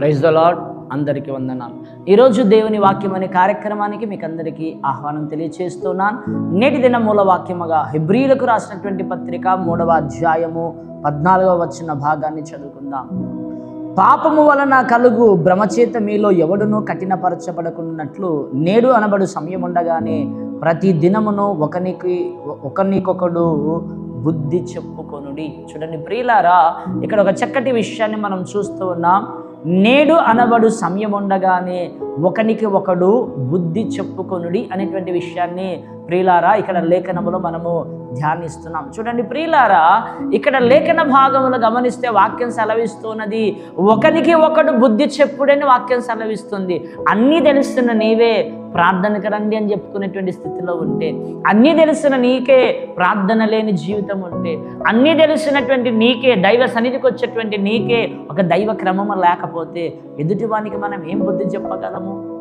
Praise the lord అందరికీ వందనాలు. ఈరోజు దేవుని వాక్యం అనే కార్యక్రమానికి మీకు అందరికీ ఆహ్వానం తెలియచేస్తున్నాను. నేటి దిన మూల వాక్యముగా హిబ్రిలకు రాసినటువంటి పత్రిక మూడవ అధ్యాయము పద్నాలుగవ వచ్చిన భాగాన్ని చదువుకుందాం. పాపము వలన కలుగు భ్రమచేత మీలో ఎవడునూ కఠినపరచబడకున్నట్లు నేడు అనబడు సమయం ఉండగానే ప్రతి దినమును ఒకనికి ఒకరికొకడు బుద్ధి చెప్పుకొనుడి. చూడండి ప్రియులారా ఇక్కడ ఒక చక్కటి విషయాన్ని మనం చూస్తూ ఉన్నాం. నేడు అనబడు సమయం ఉండగానే ఒకనికి ఒకడు బుద్ధి చెప్పుకొనుడి అనేటువంటి విషయాన్ని ప్రియులారా ఇక్కడ లేఖనములో మనము ధ్యానిస్తున్నాం. చూడండి ప్రియులారా ఇక్కడ లేఖన భాగములు గమనిస్తే వాక్యం సెలవిస్తున్నది ఒకనికి ఒకడు బుద్ధి చెప్పుడని వాక్యం సెలవిస్తుంది. అన్నీ తెలుస్తున్న నీవే ప్రార్థనకు రండి అని చెప్పుకునేటువంటి స్థితిలో ఉంటే అన్నీ తెలిసిన నీకే ప్రార్థన లేని జీవితం ఉంటే అన్నీ తెలిసినటువంటి నీకే దైవ సన్నిధికి వచ్చేటువంటి నీకే ఒక దైవ క్రమము లేకపోతే ఎదుటివానికి మనం ఏం బుద్ధి చెప్పగలము?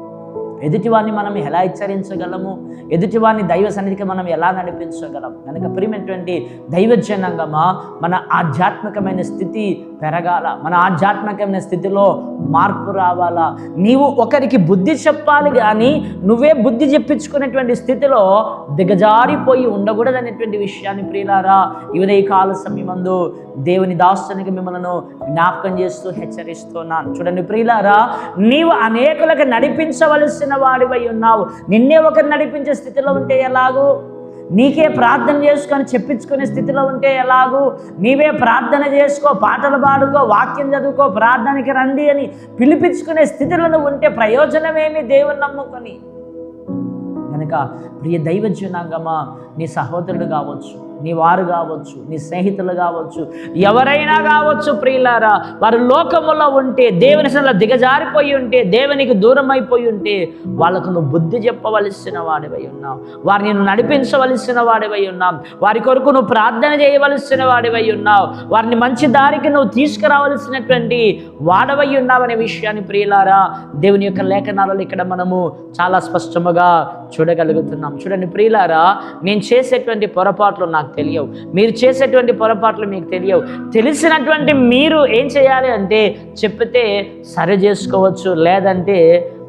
ఎదుటివాన్ని మనం ఎలా హెచ్చరించగలము? ఎదుటివాన్ని దైవ సన్నిధికి మనం ఎలా నడిపించగలం? కనుక ప్రియమైనటువంటి దైవజనంగమా మన ఆధ్యాత్మికమైన స్థితి పెరగాల. మన ఆధ్యాత్మికమైన స్థితిలో మార్పు రావాలా? నీవు ఒకరికి బుద్ధి చెప్పాలి కానీ నువ్వే బుద్ధి చెప్పించుకునేటువంటి స్థితిలో దిగజారిపోయి ఉండకూడదు అనేటువంటి విషయాన్ని ప్రియులారా ఈ కాల సమయమందు దేవుని దాస్తునికి మిమ్మల్ని జ్ఞాపకం చేస్తూ హెచ్చరిస్తున్నాను. చూడండి ప్రియులారా నీవు అనేకులకు నడిపించవలసిన వాడివై ఉన్నావు. నిన్నే ఒకరు నడిపించే స్థితిలో ఉంటే ఎలాగూ? నీకే ప్రార్థన చేసుకొని చెప్పించుకునే స్థితిలో ఉంటే ఎలాగూ? నీవే ప్రార్థన చేసుకో పాటలు పాడుకో వాక్యం చదువుకో ప్రార్థనకి రండి అని పిలిపించుకునే స్థితిలో ఉంటే ప్రయోజనమేమి దేవుని నమ్ముకొని? కనుక ప్రియ దైవ దైవజనాంగమా నీ సహోదరుడు కావచ్చు. నీ వారు కావచ్చు నీ స్నేహితులు కావచ్చు ఎవరైనా కావచ్చు ప్రియులారా వారు లోకములో ఉంటే దేవుని సల దిగజారిపోయి ఉంటే దేవునికి దూరం అయిపోయి ఉంటే వాళ్ళకు నువ్వు బుద్ధి చెప్పవలసిన వాడివై ఉన్నావు. వారిని నువ్వు నడిపించవలసిన వాడివై ఉన్నావు. వారి కొరకు నువ్వు ప్రార్థన చేయవలసిన వాడివై ఉన్నావు. వారిని మంచి దారికి నువ్వు తీసుకురావలసినటువంటి వాడవై ఉన్నావనే విషయాన్ని ప్రియులారా దేవుని యొక్క లేఖనాలలో ఇక్కడ మనము చాలా స్పష్టముగా చూడగలుగుతున్నాం. చూడండి ప్రియులారా నేను చేసేటువంటి పొరపాట్లు నాకు తెలియవు. మీరు చేసేటువంటి పొరపాట్లు మీకు తెలియవు. తెలిసినటువంటి మీరు ఏం చేయాలి అంటే చెప్తే సరి చేసుకోవచ్చు లేదంటే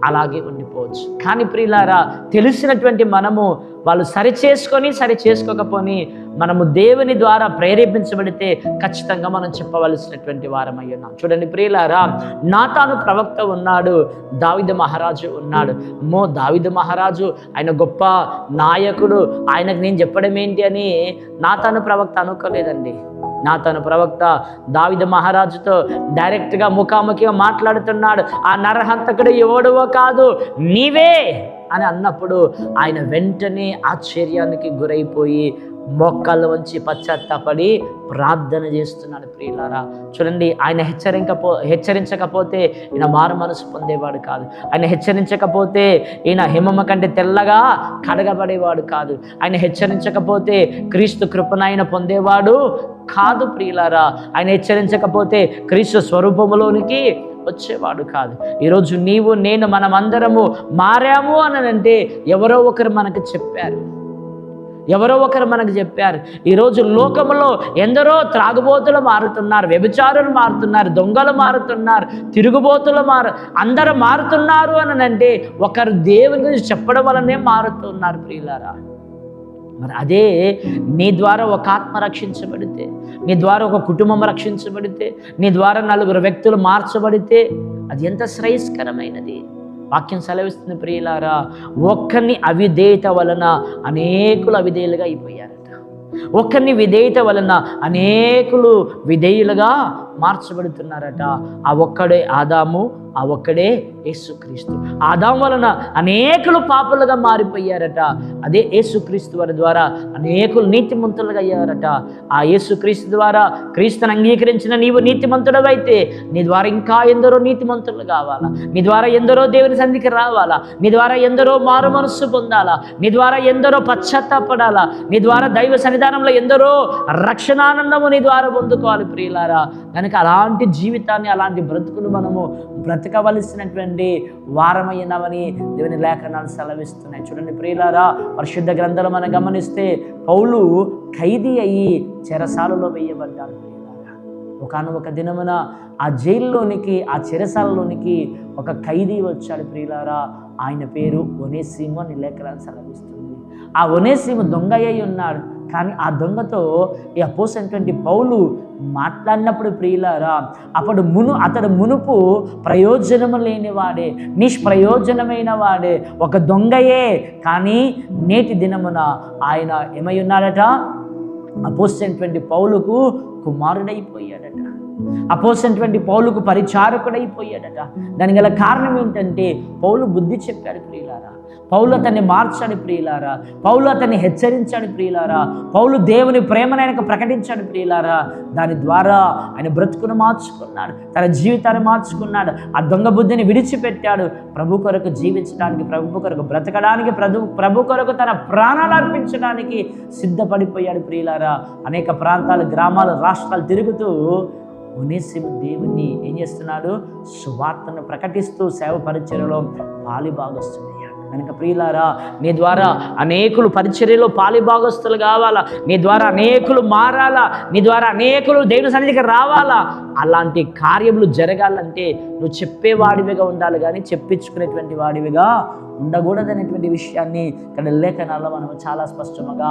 అలాగే ఉండిపోవచ్చు. కానీ ప్రియులారా తెలిసినటువంటి మనము వాళ్ళు సరి చేసుకొని సరి చేసుకోకపోని మనము దేవుని ద్వారా ప్రేరేపించబడితే ఖచ్చితంగా మనం చెప్పవలసినటువంటి వారం ఉన్నాం. చూడండి ప్రియులారా నాతాను ప్రవక్త ఉన్నాడు దావిద మహారాజు ఉన్నాడు. అమ్మో దావిద మహారాజు ఆయన గొప్ప నాయకుడు. ఆయనకు నేను చెప్పడం ఏంటి అని నాతాను ప్రవక్త అనుకోలేదండి. నా తన ప్రవక్త దావిద మహారాజుతో డైరెక్ట్గా ముఖాముఖిగా మాట్లాడుతున్నాడు. ఆ నరహంతకుడు ఎవడవో కాదు నీవే అని అన్నప్పుడు ఆయన వెంటనే ఆశ్చర్యానికి గురైపోయి మొక్కలు వంచి పశ్చాత్తాపడి ప్రార్థన చేస్తున్నాడు ప్రియులారా. చూడండి ఆయన హెచ్చరింకపో హెచ్చరించకపోతే ఈయన మారు మనసు పొందేవాడు కాదు. ఆయన హెచ్చరించకపోతే ఈయన హిమమ కంటే తెల్లగా కడగబడేవాడు కాదు. ఆయన హెచ్చరించకపోతే క్రీస్తు కృపనైన పొందేవాడు కాదు ప్రియులారా. ఆయన హెచ్చరించకపోతే క్రీస్తు స్వరూపములోనికి వచ్చేవాడు కాదు. ఈరోజు నీవు నేను మనమందరము మారాము అని అంటే ఎవరో ఒకరు మనకు చెప్పారు. ఎవరో ఒకరు మనకు చెప్పారు. ఈరోజు లోకంలో ఎందరో త్రాగుబోతులు మారుతున్నారు వ్యభిచారులు మారుతున్నారు దొంగలు మారుతున్నారు తిరుగుబోతులు మారు అందరు మారుతున్నారు అని అంటే ఒకరు దేవుని గురించి చెప్పడం వలనే మారుతున్నారు ప్రియులారా. మరి అదే నీ ద్వారా ఒక ఆత్మ రక్షించబడితే నీ ద్వారా ఒక కుటుంబం రక్షించబడితే నీ ద్వారా నలుగురు వ్యక్తులు మార్చబడితే అది ఎంత శ్రేయస్కరమైనది. వాక్యం సెలవిస్తుంది ప్రియులారా ఒక్కరిని అవిధేయత వలన అనేకులు అవిధేయులుగా అయిపోయారట. ఒక్కరిని విధేయత వలన అనేకులు విధేయులుగా మార్చబడుతున్నారట. ఆ ఒక్కడే ఆదాము ఆ ఒక్కడే యేసుక్రీస్తు. ఆదాం వలన అనేకులు పాపులుగా మారిపోయారట. అదే యేసుక్రీస్తు వారి ద్వారా అనేకులు నీతిమంతులుగా అయ్యారట. ఆ యేసుక్రీస్తు ద్వారా క్రీస్తుని అంగీకరించిన నీవు నీతిమంతుడవైతే నీ ద్వారా ఇంకా ఎందరో నీతిమంతులు కావాలా? నీ ద్వారా ఎందరో దేవుని సంధికి రావాలా? నీ ద్వారా ఎందరో మారు మనస్సు పొందాలా? నీ ద్వారా ఎందరో పశ్చాత్తాపడాలా? నీ ద్వారా దైవ సన్నిధానంలో ఎందరో రక్షణానందము నీ ద్వారా పొందుకోవాలి ప్రియులారా. కనుక అలాంటి జీవితాన్ని అలాంటి బ్రతుకులు మనము బ్రతకవలసినటువంటి వారమైనవని దేవుని లేఖనాలు సెలవిస్తున్నాయి. చూడండి ప్రియులారా పరిశుద్ధ గ్రంథాలు మనం గమనిస్తే పౌలు ఖైదీ అయ్యి చెరసాలలో వేయబడ్డాడు ఒకనొక దినమున ఆ జైల్లోనికి ఆ చెరసాలలోనికి ఒక ఖైదీ వచ్చాడు ప్రియులారా. ఆయన పేరు ఒనేసీము అని లేఖనాలు సెలవిస్తుంది. ఆ ఒనేసీము దొంగ ఉన్నాడు. కానీ ఆ దొంగతో ఈ అపోసైనటువంటి పౌలు మాట్లాడినప్పుడు ప్రియులారా అప్పుడు మును అతడు మునుపు ప్రయోజనము లేని వాడే నిష్ప్రయోజనమైన వాడే ఒక దొంగయే. కానీ నేటి దినమున ఆయన ఏమై ఉన్నాడట? అపోసైనటువంటి పౌలుకు కుమారుడైపోయాడట. అపోసినటువంటి పౌలుకు పరిచారకుడైపోయాడట. దానికి గల కారణం ఏంటంటే పౌలు బుద్ధి చెప్పాడు ప్రియులారా. పౌలు అతన్ని మార్చాడు ప్రియులారా. పౌలు అతన్ని హెచ్చరించాడు ప్రియులారా. పౌలు దేవుని ప్రేమను ఆయనకు ప్రకటించాడు ప్రియులారా. దాని ద్వారా ఆయన బ్రతుకును మార్చుకున్నాడు. తన జీవితాన్ని మార్చుకున్నాడు. ఆ దొంగ బుద్ధిని విడిచిపెట్టాడు. ప్రభు కొరకు జీవించడానికి ప్రభు కొరకు బ్రతకడానికి ప్రభు ప్రభు కొరకు తన ప్రాణాలు అర్పించడానికి సిద్ధపడిపోయాడు ప్రియులారా. అనేక ప్రాంతాలు గ్రామాలు రాష్ట్రాలు తిరుగుతూ ఉనేసిము దేవుణ్ణి ఏం చేస్తున్నాడు? సువార్తను ప్రకటిస్తూ సేవ పరిచర్యలో పాలిభాగస్తున్నాడు కనుక ప్రియులారా నీ ద్వారా అనేకులు పరిచర్యలో పాలిభాగస్తులు కావాలా? నీ ద్వారా అనేకులు మారాలా? నీ ద్వారా అనేకులు దేవుని సన్నిధికి రావాలా? అలాంటి కార్యములు జరగాలంటే నువ్వు చెప్పేవాడివిగా ఉండాలి కానీ చెప్పించుకునేటువంటి వాడివిగా ఉండకూడదనేటువంటి విషయాన్ని ఇక్కడ లేఖనాల్లో మనం చాలా స్పష్టంగా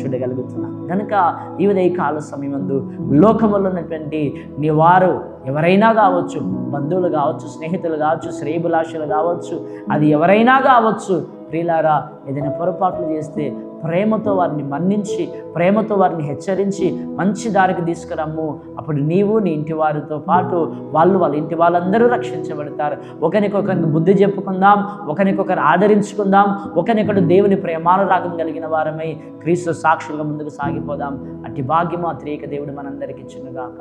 చూడగలుగుతున్నాం. కనుక ఈ ఉదయ కాల సమయమందు లోకములో ఉన్నటువంటి నీ వారు ఎవరైనా కావచ్చు బంధువులు కావచ్చు స్నేహితులు కావచ్చు శ్రేయభిలాషులు కావచ్చు అది ఎవరైనా కావచ్చు ప్రియులారా ఏదైనా పొరపాట్లు చేస్తే ప్రేమతో వారిని మన్నించి ప్రేమతో వారిని హెచ్చరించి మంచి దారికి తీసుకురమ్ము. అప్పుడు నీవు నీ ఇంటి వారితో పాటు వాళ్ళు వాళ్ళ ఇంటి వాళ్ళందరూ రక్షించబడతారు. ఒకరికొకరికి బుద్ధి చెప్పుకుందాం ఒకరికొకరు ఆదరించుకుందాం ఒకరికొకరు దేవుని ప్రేమానురాగం కలిగిన వారమై క్రీస్తు సాక్షులుగా ముందుకు సాగిపోదాం. అట్టి భాగ్యము ఆ త్రియక దేవుడు మనందరికి ఇచ్చునుగాక.